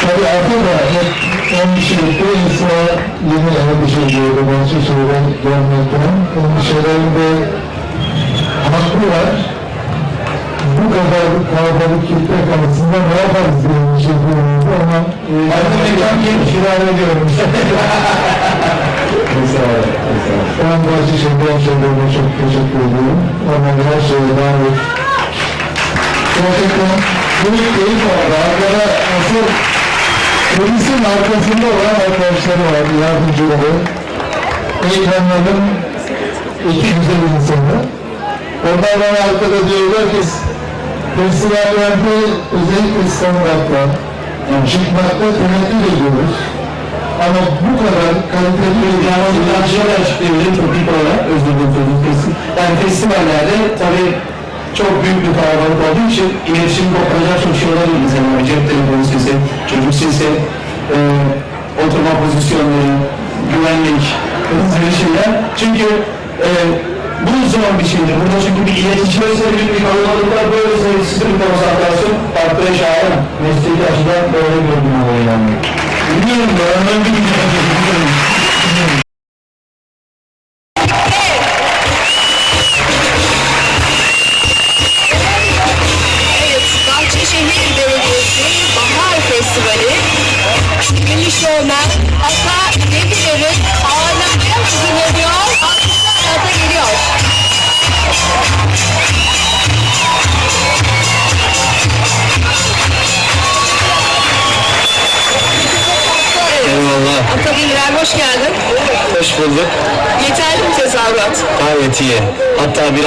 Artık da hep endişelikte insana yeni endişe duyuyor bazı şeyler görmekten. Endişelerin de hakkı var. Bu kadar kalabalık kitle karşısında ne yaparız diye endişe duyuyoruz ama e, ben de mekan gelip kiraya ediyorum. Ben bazı şeyler söylemeye çok teşekkür ediyorum. Ama her şeye dair gerçekten büyük keyif. Arkada polisin arkasında olan arkadaşları var, yardımcıları. Ekranların iki güzel insanı. Onlar bana arkada diyorlar ki festivallerde özellikle standartlar yani çıkmakta tenekkül ediyoruz. Ama bu kadar kaliteli bir ben şöyle açıklayabilirim topik olarak, özür dilerim sözünü kestim. Yani festivallerde tabii çok büyük bir kalabalık olduğu için iletişim kopacak çok şey olabilir. Bir cep telefonu sesi, çocuk sesi, e, oturma pozisyonları, güvenlik, şeyler. Çünkü e, bu zor bir şeydir. Burada çünkü bir iletişim böylese büyük bir kalabalıklar, böylese sıkı bir konsantrasyon, farklı şair, mesleki açıdan böyle olayı yani. Bilmiyorum da, ben bir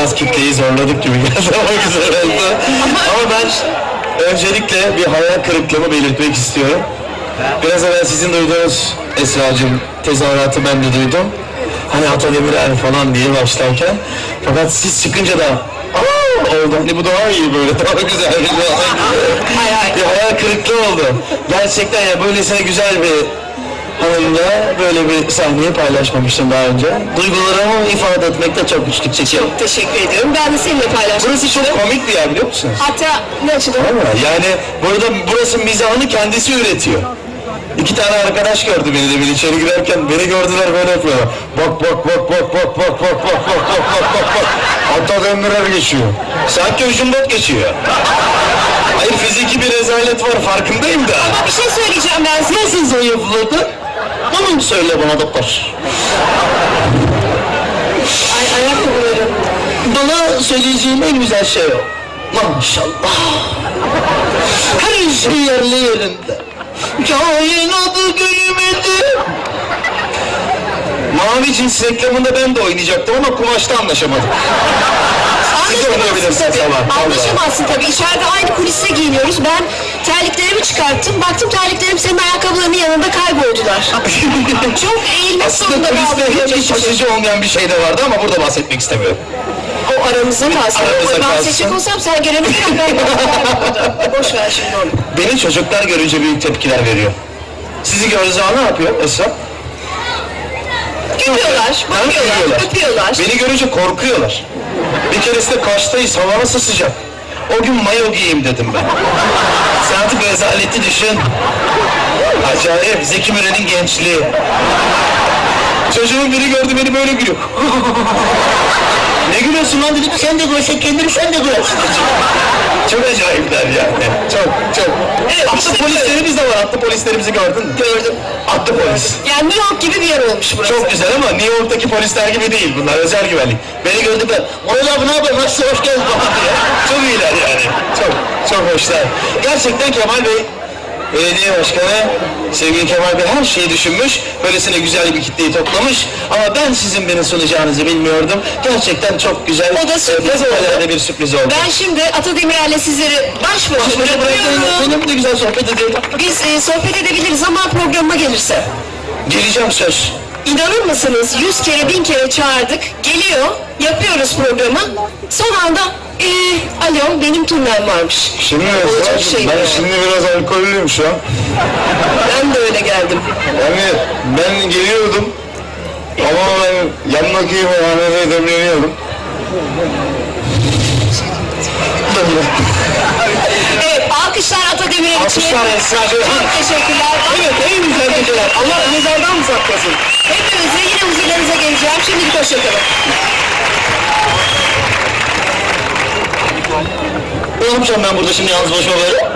biraz kitleyi zorladık gibi geldi ama güzel oldu. Ama ben öncelikle bir hayal kırıklığımı belirtmek istiyorum. Biraz evvel sizin duyduğunuz Esra'cığım tezahüratı ben de duydum. Hani Ata Demirer falan diye başlarken. Fakat siz çıkınca da aa oldu. Hani bu daha iyi böyle daha güzel bir Hay hay. bir hayal kırıklığı oldu. Gerçekten ya böylesine güzel bir hanımla böyle bir sahneyi paylaşmamıştım daha önce. Duygularımı ifade etmekte çok güçlük çekiyorum. Teşekkür ediyorum. Ben de seninle paylaşmak Burası çok komik bir yer biliyor musunuz? Hatta ne açıdan? Yani burada burası mizahını kendisi üretiyor. İki tane arkadaş gördü beni de bir içeri girerken beni gördüler böyle yapıyorlar. Bak bak bak bak bak bak bak bak bak bak bak bak bak. Hatta döndürer geçiyor. Sanki ucundan geçiyor. Hayır fiziki bir rezalet var farkındayım da. Ama bir şey söyleyeceğim ben size. Nasıl zayıfladı? Onu söyle bana doktor. Ay ayakkabılarım. Bana söyleyeceğim en güzel şey o. Maşallah. Her şey yerli yerinde. Kainadı gülmedi. Mavi cins reklamında ben de oynayacaktım ama kumaşta anlaşamadık. Siz de oynayabilirsiniz ama. Anlaşamazsın tabii. İçeride aynı kuliste giyiniyoruz. Ben terliklerimi çıkarttım. Baktım terliklerim senin ayakkabılarının yanında kayboldular. Çok eğilmek Aslında zorunda kaldım. hiç iç açıcı olmayan bir şey de vardı ama burada bahsetmek istemiyorum. O aramızda kalsın. Aramızda kalsın. bahsedecek olsam sen. Ben burada. Boş ver şimdi onu. Beni çocuklar görünce büyük tepkiler veriyor. Sizi gördüğü zaman ne yapıyor Esra? Gülüyorlar, bakıyorlar, öpüyorlar. Beni görünce korkuyorlar. Bir keresinde Kaş'tayız, hava nasıl sıcak. O gün mayo giyeyim dedim ben. Sen artık rezaleti düşün. Acayip, Zeki Müren'in gençliği. Çocuğun biri gördü beni böyle gülüyor. ne gülüyorsun lan dedim, sen de görsen kendini sen de görürsün. çok acayipler yani. Çok, çok. Evet, atlı işte polislerimiz de var, atlı polislerimizi gördün mü? Gördüm. Atlı polis. Yani New York gibi bir yer olmuş burası. Çok güzel ama New York'taki polisler gibi değil bunlar özel güvenlik. Beni gördükler, Murat abi ne yapıyorsun, nasılsın, hoş geldin baba diye. Çok iyiler yani, çok, çok hoşlar. Gerçekten Kemal Bey, belediye başkanı, sevgili Kemal Bey her şeyi düşünmüş, böylesine güzel bir kitleyi toplamış. Ama ben sizin beni sunacağınızı bilmiyordum. Gerçekten çok güzel, O da sürpriz e, oldu. bir sürpriz oldu. Ben şimdi Ata Demirer'le sizleri baş başa bırakıyorum. benim de güzel sohbet edelim. Biz e, sohbet edebiliriz zaman programıma gelirse. Geleceğim söz. İnanır mısınız? Yüz kere bin kere çağırdık. Geliyor. Yapıyoruz programı. Son anda e, alo benim turnem varmış. Şimdi Olacak şey ben değil. şimdi biraz alkollüyüm şu an. Ben de öyle geldim. Yani ben geliyordum ama ben yanındaki meyhanede demleniyordum. Evet Alkışlar Ata Demirel için. Alkışlar Esra Ceyhan. Çok teşekkürler. Evet en güzel geceler. Allah mezardan mı saklasın? Hepinize yine huzurlarınıza geleceğim. Şimdilik hoşçakalın. Ne yapacağım ben burada şimdi yalnız başıma böyle?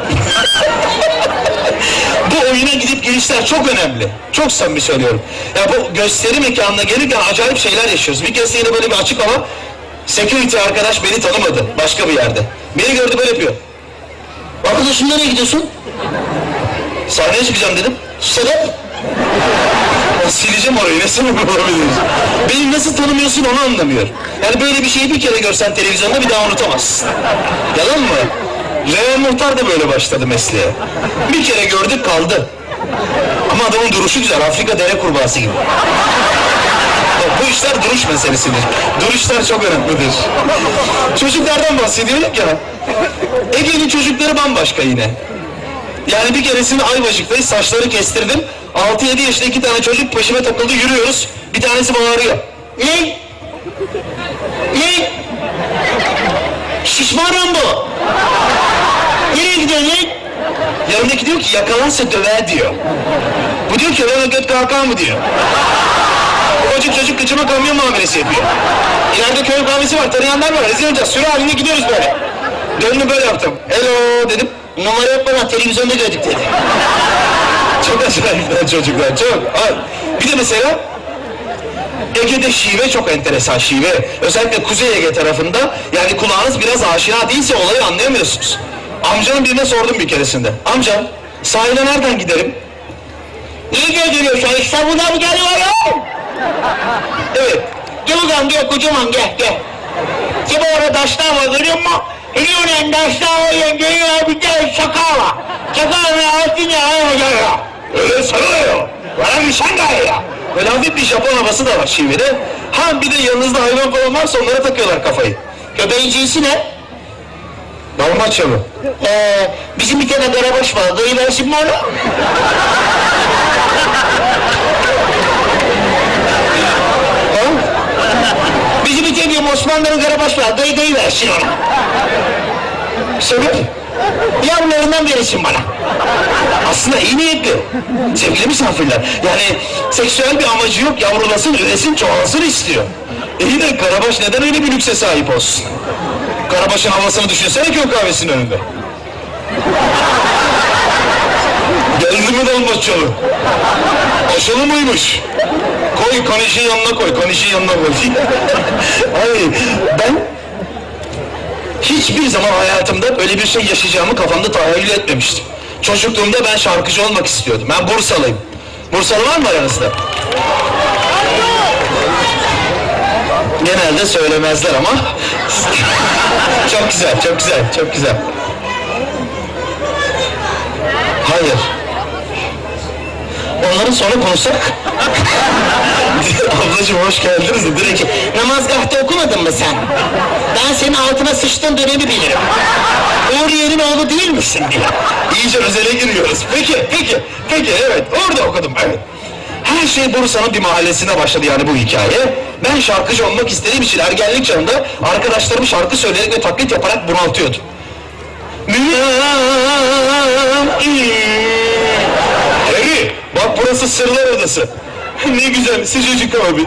bu oyuna gidip gelişler çok önemli. Çok samimi söylüyorum. Ya bu gösteri mekanına gelirken acayip şeyler yaşıyoruz. Bir kez yine böyle bir açık hava. Security arkadaş beni tanımadı başka bir yerde. Beni gördü böyle yapıyor. Arkadaşım nereye gidiyorsun? Sahneye çıkacağım dedim. Sebep? Sileceğim orayı ne sebep olabilir? Beni nasıl tanımıyorsun onu anlamıyor. Yani böyle bir şeyi bir kere görsen televizyonda bir daha unutamazsın. Yalan mı? Real Muhtar da böyle başladı mesleğe. Bir kere gördük kaldı. Ama adamın duruşu güzel. Afrika dere kurbağası gibi. Bu işler duruş meselesidir. Duruşlar çok önemlidir. Çocuklardan bahsediyorduk ya. Ege'nin çocukları bambaşka yine. Yani bir keresinde Ayvacık'tayız, saçları kestirdim. 6-7 yaşında iki tane çocuk peşime takıldı, yürüyoruz. Bir tanesi bağırıyor. Ne? Ne? Şişman Rambo. Nereye gidiyorsun lan? Yanındaki diyor ki yakalansa döver diyor. Bu diyor ki öyle göt kalkar mı diyor. Ufacık çocuk kıçıma kamyon muamelesi yapıyor. İleride köy kahvesi var, tanıyanlar var. Rezil olacağız. Sürü halinde gidiyoruz böyle. Döndüm böyle yaptım. Hello dedim. Numara yok bana, televizyonda gördük dedi. çok acayipler çocuklar, çok. Ay, Bir de mesela Ege'de şive çok enteresan şive. Özellikle Kuzey Ege tarafında yani kulağınız biraz aşina değilse olayı anlayamıyorsunuz. Amcanın birine sordum bir keresinde. Amca sahile nereden giderim? Niye geliyorsun? İstanbul'dan mı geliyorum? Evet. Gel bakalım gel kocaman gel gel. Gel orada taşlar var görüyor musun? Eliyorsun taşlar var geliyor bir tane şaka var. Şakanın altına ayıyor. Öyle sarılıyor. Bana bir şangay ya. Hafif bir Japon havası da var şivede. Ha bir de yanınızda hayvan falan varsa onlara takıyorlar kafayı. Köpeğin cinsi ne? Dalmaçya mı? Ee, bizim bir tane karabaş var. Dayı versin mi onu? Bizim bir tane Osmanlı'nın karabaş var. Dayı dayı versin ona. Sebep? Yavrularından verirsin bana. Aslında iyi niyetli. Sevgili misafirler. Yani seksüel bir amacı yok. Yavrulasın, üresin, çoğalsın istiyor. İyi de Karabaş neden öyle bir lükse sahip olsun? Karabaş'ın havasını düşünsene köy kahvesinin önünde. Geldi mi dalmaçyalı? Aşılı mıymış? Koy kanişin yanına koy, kanişin yanına koy. Ay ben hiçbir zaman hayatımda böyle bir şey yaşayacağımı kafamda tahayyül etmemiştim. Çocukluğumda ben şarkıcı olmak istiyordum. Ben Bursalıyım. Bursalı var mı aranızda? Genelde söylemezler ama. çok güzel, çok güzel, çok güzel. Hayır. Onları sonra konuşsak. Ablacığım hoş geldiniz de direkt namazgahta okumadın mı sen? Ben senin altına sıçtığın dönemi bilirim. Uğriye'nin oğlu değil misin diye. İyice özele giriyoruz. Peki, peki, peki evet orada okudum evet. Her şey Bursa'nın bir mahallesine başladı yani bu hikaye. Ben şarkıcı olmak istediğim için ergenlik çağında arkadaşlarım şarkı söyleyerek ve taklit yaparak bunaltıyordu. Harry, bak burası sırlar odası. ne güzel, sıcacık abi.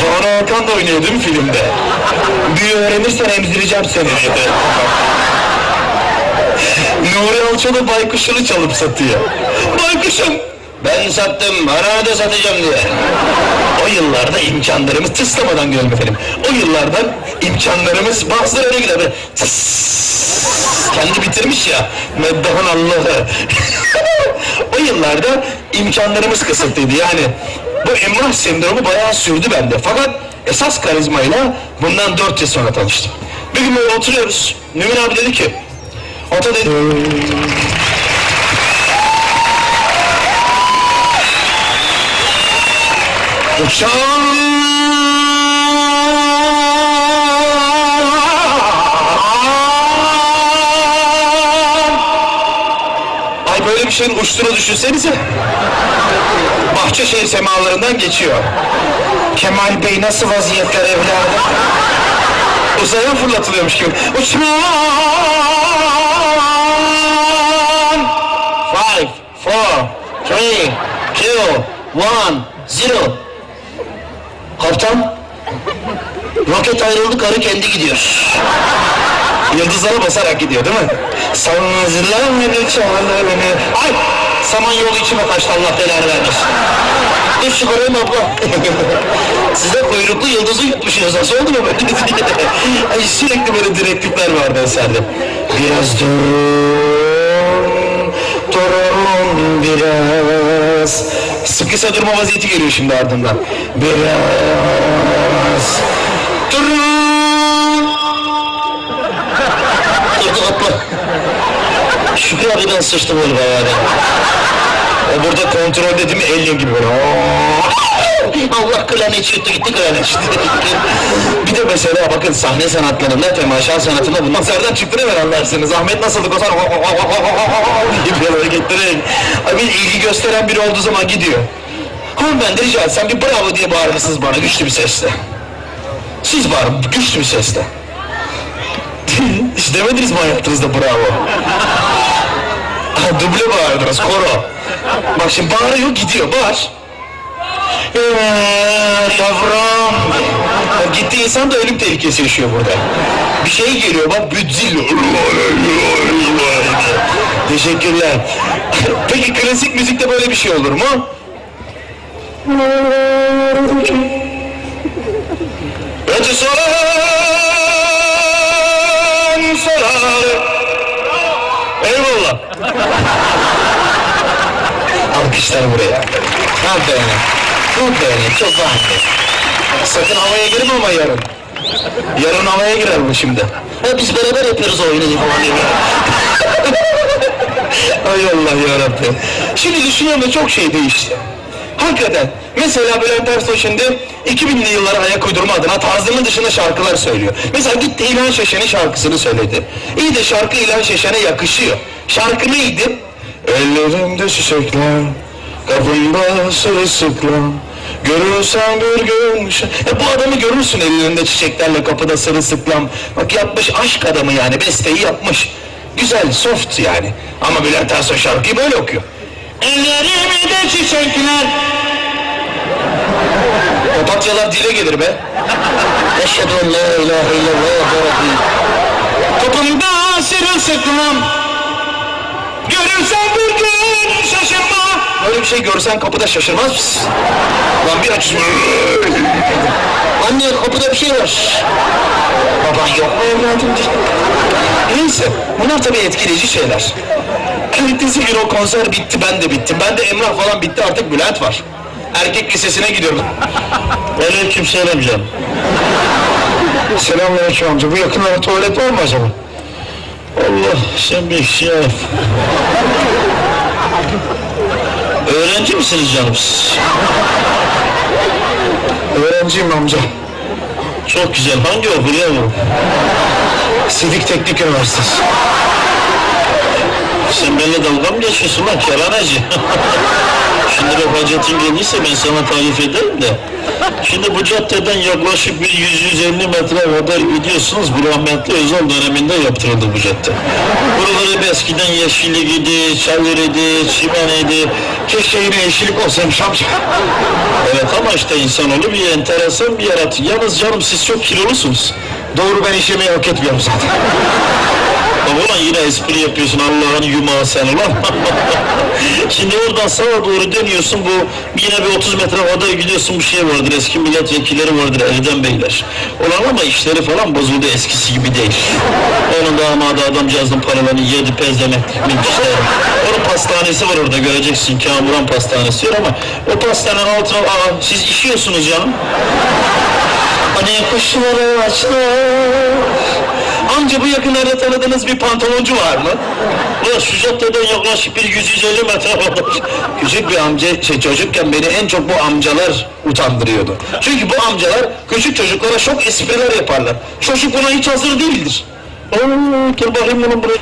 Doğru Hakan da oynuyor değil mi filmde? Bir öğrenirsen emzireceğim seni dedi. Nuri Alço'da baykuşunu çalıp satıyor. Baykuşum! Ben sattım, da satacağım diye. O yıllarda imkanlarımız tıslamadan görelim efendim. O yıllarda imkanlarımız bazıları öyle gider. tıs, kendi bitirmiş ya. Meddahın Allah'ı. o yıllarda imkanlarımız kısıtlıydı yani. Bu emrah sendromu bayağı sürdü bende. Fakat esas karizmayla bundan dört yıl sonra tanıştım. Bir gün böyle oturuyoruz. Nümin abi dedi ki, Ata dedi, akşam böyle bir şeyin uçtuğunu düşünsenize. Bahçeşehir semalarından geçiyor. Kemal Bey nasıl vaziyetler evladım? Uzaya fırlatılıyormuş gibi. Uçman! Five, four, three, two, one, zero. Kaptan, roket ayrıldı, karı kendi gidiyor. Yıldızlara basarak gidiyor değil mi? Çalar beni. Ay! Saman yolu içime kaçtı Allah belanı vermesin. Dur çıkarayım abla. Siz de kuyruklu yıldızı yutmuşsunuz. Nasıl oldu mu böyle? Ay sürekli böyle direktifler vardı eserde. Biraz durun, durun biraz. Sıkısa durma vaziyeti geliyor şimdi ardından. Biraz durun. Durdu atla. Şükrü abiden sıçtı galiba yani. O burada kontrol dedi mi alien gibi böyle. Allah klarnet çıktı gitti klarnet çıktı. bir de mesela bakın sahne sanatlarında, temaşa sanatında bundan nereden çıktı hemen anlarsınız. Ahmet nasıldı zaman gibi. Bir ilgi gösteren biri olduğu zaman gidiyor. Hanımefendi rica etsem bir bravo diye bağırır mısınız bana güçlü bir sesle? Siz bağırın güçlü bir sesle. Hiç demediniz mi hayatınızda bravo? Duble bağırdınız, koro. Bak şimdi bağırıyor, gidiyor, bağır. Ee, yavrum. Bak, gitti insan da ölüm tehlikesi yaşıyor burada. Bir şey geliyor bak, büdzil. Teşekkürler. Peki klasik müzikte böyle bir şey olur mu? Önce soran sorar. Eyvallah. Alkışlar buraya. Not Not bene. Çok bahane. Sakın havaya girme ama yarın. Yarın havaya girer bu şimdi. Ha, biz beraber yapıyoruz oyunu falan diye. Ay Allah yarabbim. Şimdi düşünüyorum da çok şey değişti. Hakikaten. Mesela Bülent Ersoy şimdi 2000'li yıllara ayak uydurma adına tarzının dışında şarkılar söylüyor. Mesela gitti İlhan Şeşen'in şarkısını söyledi. İyi de şarkı İlhan Şeşen'e yakışıyor. Şarkı neydi? Ellerimde çiçekler, kapımda sırılsıklam. Görürsen bir gün... E bu adamı görürsün ellerinde çiçeklerle kapıda sırılsıklam. Bak yapmış aşk adamı yani besteyi yapmış. Güzel, soft yani. Ama Bülent Ersoy şarkıyı böyle okuyor. Ellerimde çiçekler. Papatyalar dile gelir be. Eşhedü en la ilahe illallah ve. Kapımda sırılsıklam. Şey görsen kapıda şaşırmaz mısın? Lan bir aç. Anne kapıda bir şey var. Baban yok mu evladım diye. Neyse bunlar tabii etkileyici şeyler. Ertesi gün o konser bitti ben de bittim. Ben de Emrah falan bitti artık Bülent var. Erkek lisesine gidiyorum. Aleyküm selam canım. Selamünaleyküm amca. Bu yakınlarda tuvalet var mı acaba? Allah sen bir şey yap. Öğrenci misiniz canım siz? Öğrenciyim amca. Çok güzel. Hangi okul yavrum? Sidik Teknik Üniversitesi. Sen benimle dalga mı geçiyorsun lan keranacı? Şimdi bak hacetin geliyse ben sana tarif ederim de. Şimdi bu caddeden yaklaşık bir 100-150 metre kadar gidiyorsunuz. Bu rahmetli Özal döneminde yaptırıldı bu cadde. Buralar hep eskiden yeşillikiydi, çayırıydı, çimeniydi. Keşke yine yeşillik olsaymış amca. Evet ama işte insanoğlu bir enteresan bir yaratık. Yalnız canım siz çok kilolusunuz. Doğru ben iş yemeyi hak etmiyorum zaten. Ulan yine espri yapıyorsun Allah'ın yumağı sen ulan. Şimdi oradan sağa doğru dönüyorsun bu yine bir 30 metre kadar gidiyorsun bu şey vardır eski milletvekilleri vardır Erdem Beyler. Ulan ama işleri falan bozuldu eskisi gibi değil. Onun damadı adamcağızın paralarını yedi pezlemek işte. Onun pastanesi var orada göreceksin Kamuran pastanesi diyor ama o pastanenin altına aa siz işiyorsunuz canım. Hani kuşları açlar. Amca bu yakınlarda tanıdığınız bir pantoloncu var mı? Ulan caddeden yaklaşık bir 150 metre var. Küçük bir amca, şey, çocukken beni en çok bu amcalar utandırıyordu. Çünkü bu amcalar küçük çocuklara çok espriler yaparlar. Çocuk buna hiç hazır değildir. Oo, gel bakayım bunun buraya.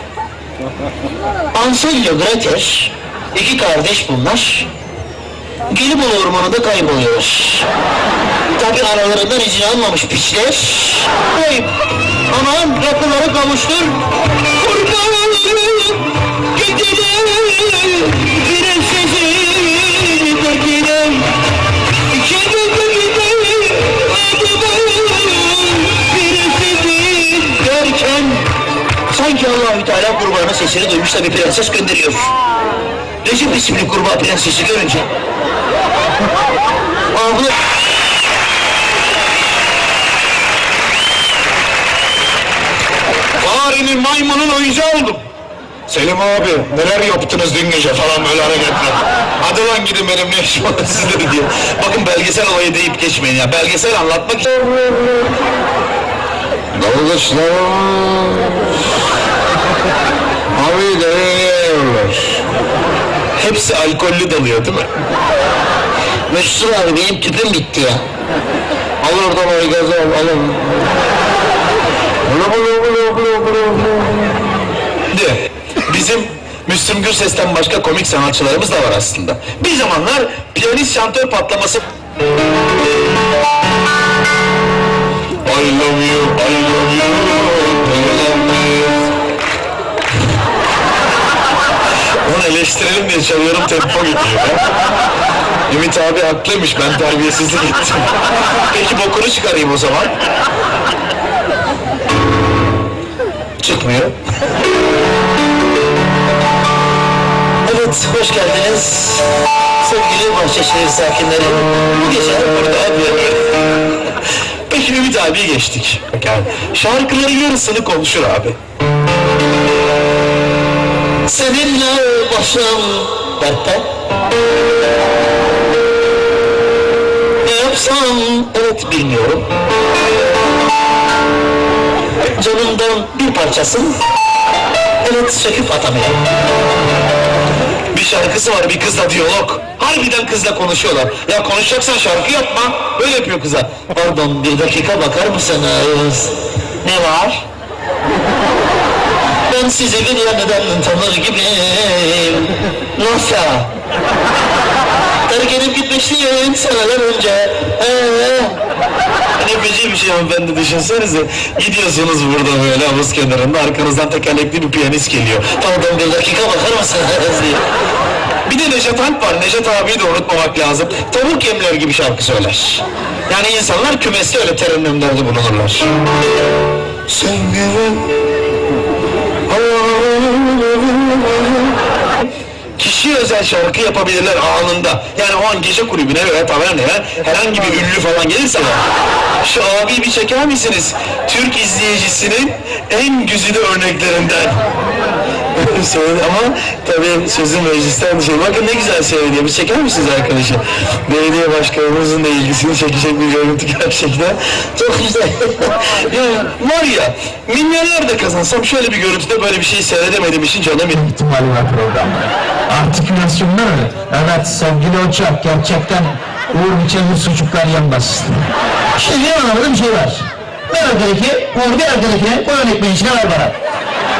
Anselio Gretes, iki kardeş bunlar. Gelibolu ormanında kayboluyoruz. Tabi aralarından izin almamış piçler. Hey, aman rakıları kavuştur. Kurbanım gidelim. Prensesi de gidelim. Kendimi gidelim. Prensesi derken sanki Allah-u Teala kurbanın sesini duymuş da bir prenses gönderiyor. Recep isimli kurbağa prensesi görünce abla Farenin maymunun oyuncağı oldum. Selim abi neler yaptınız dün gece falan böyle hareketler. Hadi lan gidin benim ne işim var sizde diye. Bakın belgesel olayı deyip geçmeyin ya. Belgesel anlatmak için. Dalgıçlar Abi deniyorlar. Hepsi alkollü dalıyor değil mi? Mesut abi benim tüpüm bitti ya. Al oradan o gazı al, bulu. De, bizim Müslüm Gürses'ten başka komik sanatçılarımız da var aslında. Bir zamanlar piyanist şantör patlaması... I love you, I love you, eleştirelim diye çalıyorum tempo gidiyor. Ümit abi haklıymış ben terbiyesizlik ettim. Peki bokunu çıkarayım o zaman. Çıkmıyor. Evet, hoş geldiniz. Sevgili Bahçeşehir sakinleri, bu gece burada bir... Peki Ümit abiye geçtik. Yani şarkıların yarısını konuşur abi. Seninle başım dertte. Ne yapsam, evet bilmiyorum. Canımdan bir parçasın, evet söküp atamıyorum. Bir şarkısı var bir kızla diyalog. Harbiden kızla konuşuyorlar. Ya konuşacaksan şarkı yapma. Böyle yapıyor kıza. Pardon bir dakika bakar mısınız? Ne var? Ben sizi bir yerden tanır gibiyim. Nasıl? Terk edip gitmiştim seneler önce. Ee, Ne feci bir şey hanımefendi düşünsenize. Gidiyorsunuz burada böyle havuz kenarında arkanızdan tekerlekli bir piyanist geliyor. pardon bir dakika bakar mısınız? diye. Bir de Neşet Alp var. Neşet abiyi de unutmamak lazım. Tavuk yemler gibi şarkı söyler. Yani insanlar kümeste öyle terennümlerde bulunurlar. Sevgilim Kişi özel şarkı yapabilirler anında. Yani o an gece kulübüne veya taverneye herhangi bir ünlü falan gelirse şu abi bir çeker misiniz? Türk izleyicisinin en güzide örneklerinden. Söyledi ama tabii sözün meclisten dışarı. Bakın ne güzel söyledi. Bir çeker misiniz arkadaşı? Belediye başkanımızın da ilgisini çekecek bir görüntü gerçekten. Çok güzel. yani var ya milyarlar da kazansam şöyle bir görüntüde böyle bir şey seyredemediğim için canım yanıyor. ihtimali var programda. Artikülasyonlar öyle. Evet sevgili hoca gerçekten Uğur Biçenli sucuklar yanmaz. Şimdi benim anlamadığım şey var. Ben arkadaki, Uğur bir arkadakine koy ekmeğin içine ver bana.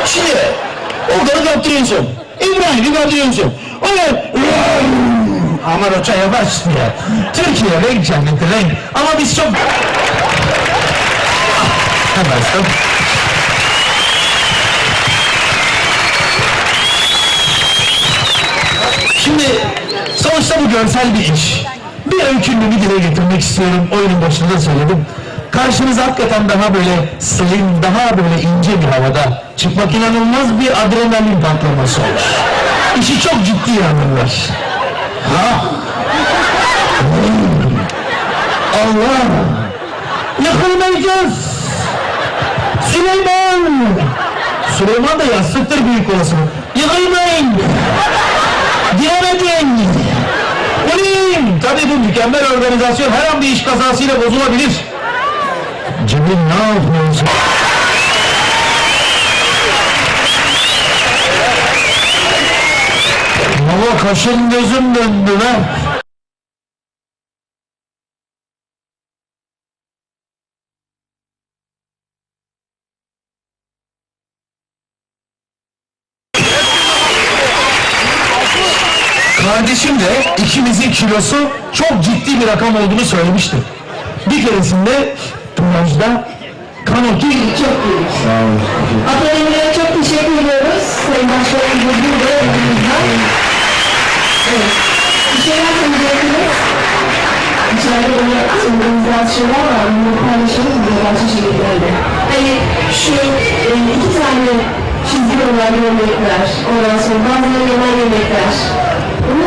Şimdi onları kaptırıyorsun. İbrahim'i kaptırıyorsun. O ne? Aman hoca yavaş ya. Türkiye renk cenneti renk. Ama biz çok... Hemen. Şimdi sonuçta bu görsel bir iş. Bir öykünümü dile getirmek istiyorum. Oyunun başında da söyledim. Karşınıza hakikaten daha böyle slim, daha böyle ince bir havada çıkmak inanılmaz bir adrenalin patlaması olur. İşi çok ciddi alırlar. Ha? Allah! Yakalayacağız! Süleyman! Süleyman da yastıktır büyük olasılık. Yıkaymayın! Giremedin! Ulim! Tabii bu mükemmel organizasyon her an bir iş kazasıyla bozulabilir. Cemil ne yapıyorsun? Baba kaşın gözüm döndü be. Kardeşim de ikimizin kilosu çok ciddi bir rakam olduğunu söylemişti. Bir keresinde plajda kanotu çok büyük. Atölyelere çok teşekkür ediyoruz. Sayın Başkanımız burada yanımızda. Evet. Bir şeyler söyleyeceksiniz. İçeride böyle söylediğiniz bazı şeyler var. Bunları paylaşalım mı? Başka şekillerde. Hani şu e, iki tane çizgi yapılan yemekler, ondan sonra bazıları yemen yemekler. Bunları